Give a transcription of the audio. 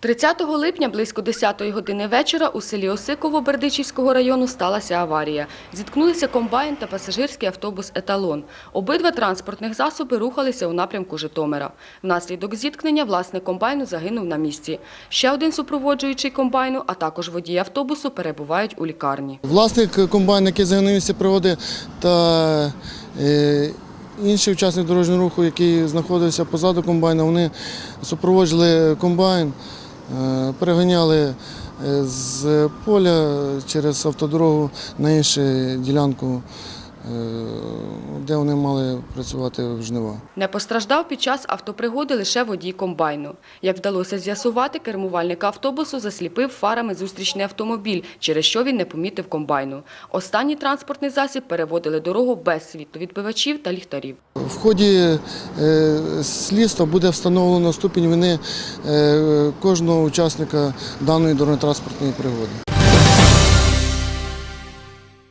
30 липня близько 10 години вечора у селі Осиково Бердичівського району сталася аварія. Зіткнулися комбайн та пасажирський автобус «Еталон». Обидва транспортних засоби рухалися у напрямку Житомира. Внаслідок зіткнення власник комбайну загинув на місці. Ще один супроводжуючий комбайну, а також водій автобусу перебувають у лікарні. Власник комбайну, який загинув місці пригоди, та е, інший учасник дорожнього руху, який знаходився позаду комбайна, вони супроводжували комбайн, переганяли е, з поля через автодорогу на іншу ділянку, е, де вони мали працювати в жнива. Не постраждав під час автопригоди лише водій комбайну. Як вдалося з'ясувати, кермувальника автобусу засліпив фарами зустрічний автомобіль, через що він не помітив комбайну. Останній транспортний засіб переводили дорогу без світловідбивачів та ліхтарів. В ході е, слідства буде встановлено ступінь вини е, кожного учасника даної дорожньо-транспортної пригоди.